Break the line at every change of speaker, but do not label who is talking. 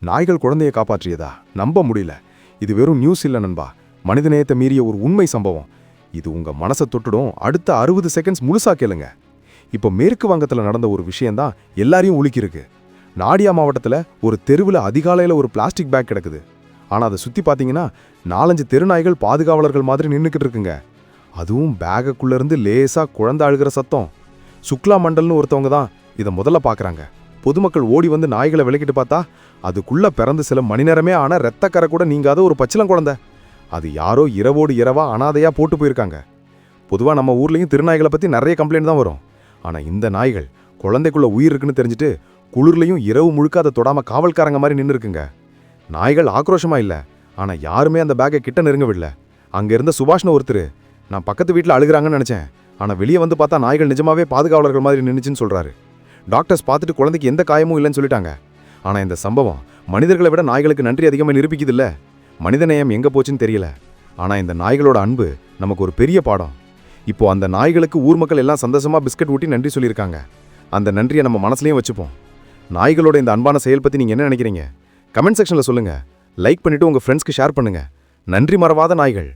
நாய்கள் குழந்தையை காப்பாற்றியதா? நம்ப முடியல. இது வெறும் நியூஸ் இல்லை நண்பா. மனிதநேயத்தை மீறிய ஒரு உண்மை சம்பவம். இது உங்க மனசை தொட்டுடும். அடுத்த அறுபது செகண்ட்ஸ் முழுசா கேளுங்க. இப்போ மேற்கு வங்கத்தில் நடந்த ஒரு விஷயம்தான் எல்லாரையும் உலுக்கியிருக்கு. நாடியா மாவட்டத்தில் ஒரு தெருவில் அதிகாலையில் ஒரு பிளாஸ்டிக் பேக் கிடக்குது. ஆனால் அதை சுற்றி பார்த்தீங்கன்னா நாலஞ்சு தெருநாய்கள் பாதுகாவலர்கள் மாதிரி நின்றுக்கிட்டு இருக்குங்க. அதுவும் பேகுக்குள்ள லேசாக குழந்தை அழுகிற சத்தம். சுக்லா மண்டல்னு ஒருத்தவங்க தான் இதை முதல்ல பார்க்குறாங்க பொதுமக்கள் ஓடி வந்து நாய்களை விலக்கிட்டு பார்த்தா அதுக்குள்ளே பிறந்து சில மணி நேரமே ஆனால் ரத்தக்கரை கூட நீங்காத ஒரு பச்சிலம் குழந்தை. அது யாரோ இரவோடு இரவா அனாதையாக போட்டு போயிருக்காங்க. பொதுவாக நம்ம ஊர்லேயும் திருநாய்களை பற்றி நிறைய கம்ப்ளைண்ட் தான் வரும். ஆனால் இந்த நாய்கள் குழந்தைக்குள்ளே உயிர் இருக்குன்னு தெரிஞ்சுட்டு குளிர்லையும் இரவு முழுக்க அதை தொடாம காவல்காரங்க மாதிரி நின்று இருக்குங்க. நாய்கள் ஆக்ரோஷமாக இல்லை. ஆனால் யாருமே அந்த பேக்கை கிட்ட நெருங்கவில்லை. அங்கே இருந்த சுபாஷ்னு ஒருத்தர் நான் பக்கத்து வீட்டில் அழுகிறாங்கன்னு நினச்சேன். ஆனால் வெளியே வந்து பார்த்தா நாய்கள் நிஜமாவே பாதுகாவலர்கள் மாதிரி நின்னுச்சுன்னு சொல்கிறாரு டாக்டர்ஸ் பார்த்துட்டு குழந்தைக்கு எந்த காயமும் இல்லைன்னு சொல்லிட்டாங்க. ஆனால் இந்த சம்பவம் மனிதர்களை விட நாய்களுக்கு நன்றி அதிகமாக நிரூபிக்குது மனித மனிதநேயம் எங்கே போச்சுன்னு தெரியல. ஆனால் இந்த நாய்களோட அன்பு நமக்கு ஒரு பெரிய பாடம். இப்போ அந்த நாய்களுக்கு ஊர் மக்கள் எல்லாம் சந்தோஷமா பிஸ்கட் ஊட்டி நன்றி சொல்லியிருக்காங்க. அந்த நன்றியை நம்ம மனசுலையும் வச்சுப்போம். நாய்களோட இந்த அன்பான செயல் பற்றி நீங்கள் என்ன நினைக்கிறீங்க? கமெண்ட் செக்ஷனில் சொல்லுங்கள் லைக் பண்ணிவிட்டு உங்கள் ஃப்ரெண்ட்ஸ்க்கு ஷேர் பண்ணுங்க. நன்றி மறவாத நாய்கள்.